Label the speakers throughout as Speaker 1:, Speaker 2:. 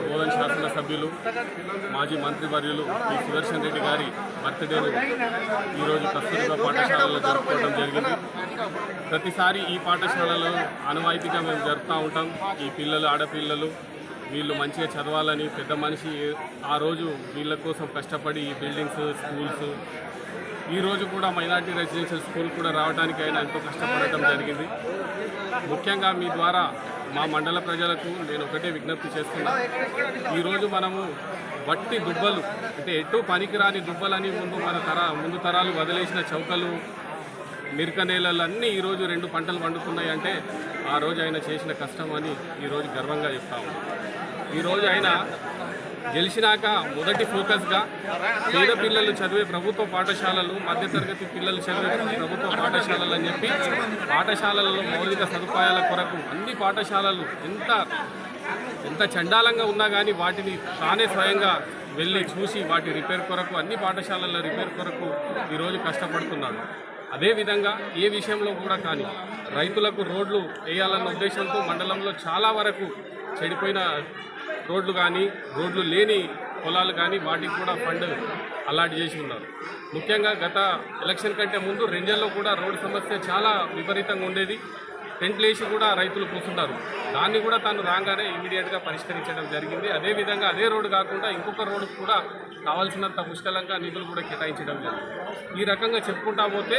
Speaker 1: నాయకుడు బోధన శాసనసభ్యులు మాజీ మంత్రివర్యులు పి. సుదర్శన్ రెడ్డి గారి బర్త్డేను ఈరోజు కస్తూరిబా పాఠశాలలో జరుపుకోవడం జరిగింది. ప్రతిసారి ఈ పాఠశాలలో అనువాయితీగా మేము జరుపుతూ ఉంటాం. ఈ పిల్లలు ఆడపిల్లలు వీళ్ళు మంచిగా చదవాలని పెద్ద మనిషి ఆ రోజు వీళ్ళ కోసం కష్టపడి ఈ బిల్డింగ్స్ స్కూల్స్ ఈరోజు కూడా మైనార్టీ రెసిడెన్షియల్ స్కూల్ కూడా రావడానికి ఆయన ఎంతో కష్టపడటం జరిగింది. ముఖ్యంగా మీ ద్వారా మా మండల ప్రజలకు నేను ఒకటే విజ్ఞప్తి చేస్తున్నా. ఈరోజు మనము వట్టి దుబ్బలు అంటే ఎటు పనికిరాని దుబ్బలని ముందు మన తర ముందు తరాలు వదిలేసిన చౌకలు మిరక నేలలన్నీ ఈరోజు రెండు పంటలు పండుతున్నాయి అంటే ఆ రోజు ఆయన చేసిన కష్టం అని ఈరోజు గర్వంగా చెప్తాము ఈరోజు ఆయన గెలిచినాక మొదటి ఫోకస్గా పేద పిల్లలు చదివే ప్రభుత్వ పాఠశాలలు మధ్యతరగతి పిల్లలు చదివే ప్రభుత్వ పాఠశాలలు అని చెప్పి పాఠశాలలలో మౌలిక సదుపాయాల కొరకు అన్ని పాఠశాలలు ఎంత ఎంత చండాలంగా ఉన్నా కానీ వాటిని తానే స్వయంగా వెళ్ళి చూసి వాటి రిపేర్ కొరకు అన్ని పాఠశాలల రిపేర్ కొరకు ఈరోజు కష్టపడుతున్నాడు అదేవిధంగా ఏ విషయంలో కూడా కానీ రైతులకు రోడ్లు వేయాలన్న ఉద్దేశంతో మండలంలో చాలా వరకు చెడిపోయిన రోడ్లు కానీ రోడ్లు లేని పొలాలు కానీ వాటికి కూడా ఫండ్ అలాట్ చేసి ఉన్నారు. ముఖ్యంగా గత ఎలక్షన్ కంటే ముందు రెంజల్లో కూడా రోడ్డు సమస్య చాలా విపరీతంగా ఉండేది. టెంట్లు వేసి కూడా రైతులు కూర్చుంటారు. దాన్ని కూడా తాను రాగానే ఇమీడియట్గా పరిష్కరించడం జరిగింది. అదేవిధంగా అదే రోడ్డు కాకుండా ఇంకొక రోడ్డు కూడా కావాల్సినంత పుష్కలంగా నిధులు కూడా కేటాయించడం జరిగింది. ఈ రకంగా చెప్పుకుంటా పోతే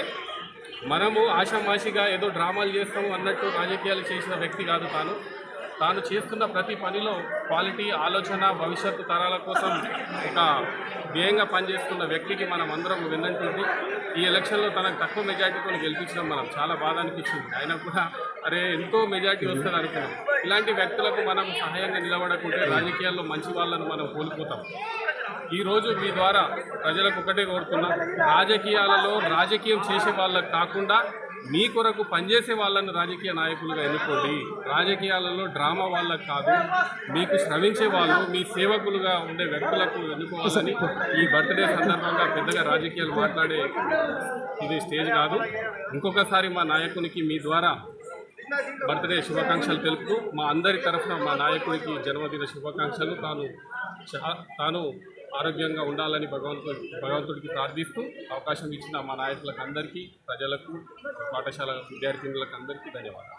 Speaker 1: మనము ఆషామాషిగా ఏదో డ్రామాలు చేస్తాము అన్నట్టు రాజకీయాలు చేసిన వ్యక్తి కాదు తాను. తాను చేస్తున్న ప్రతి పనిలో క్వాలిటీ ఆలోచన భవిష్యత్తు తరాల కోసం ఒక ధ్యేయంగా పనిచేస్తున్న వ్యక్తికి మనం అందరం విన్నట్టుంది ఈ ఎలక్షన్లో తనకు తక్కువ మెజార్టీతో గెలిపించడం మనం చాలా బాధ అనిపించింది. ఆయన కూడా అరే ఎంతో మెజార్టీ వస్తుంది అనుకున్నాం ఇలాంటి వ్యక్తులకు మనం సహాయంగా నిలబడకుంటే రాజకీయాల్లో మంచి వాళ్ళను మనం కోల్పోతాం. ఈరోజు మీ ద్వారా ప్రజలకు ఒకటే కోరుతున్నాం రాజకీయాలలో రాజకీయం చేసే వాళ్ళకు కాకుండా మీ కొరకు పనిచేసే వాళ్ళను రాజకీయ నాయకులుగా ఎన్నుకోండి. రాజకీయాలలో డ్రామా వాళ్ళకు కాదు మీకు శ్రమించే వాళ్ళు మీ సేవకులుగా ఉండే వ్యక్తులకు ఎన్నుకోవాలని ఈ బర్త్డే సందర్భంగా పెద్దగా రాజకీయాలు మాట్లాడే ఇది స్టేజ్ కాదు. ఇంకొకసారి మా నాయకునికి మీ ద్వారా బర్త్డే శుభాకాంక్షలు తెలుపుతూ మా అందరి తరఫున మా నాయకుడికి జన్మదిన శుభాకాంక్షలు. తాను చా- తాను ఆరోగ్యంగా ఉండాలని భగవంతుడి భగవంతుడికి ప్రార్థిస్తూ అవకాశం ఇచ్చిన మా నాయకులకు అందరికీ ప్రజలకు పాఠశాల విద్యార్థినులకు అందరికీ ధన్యవాదాలు.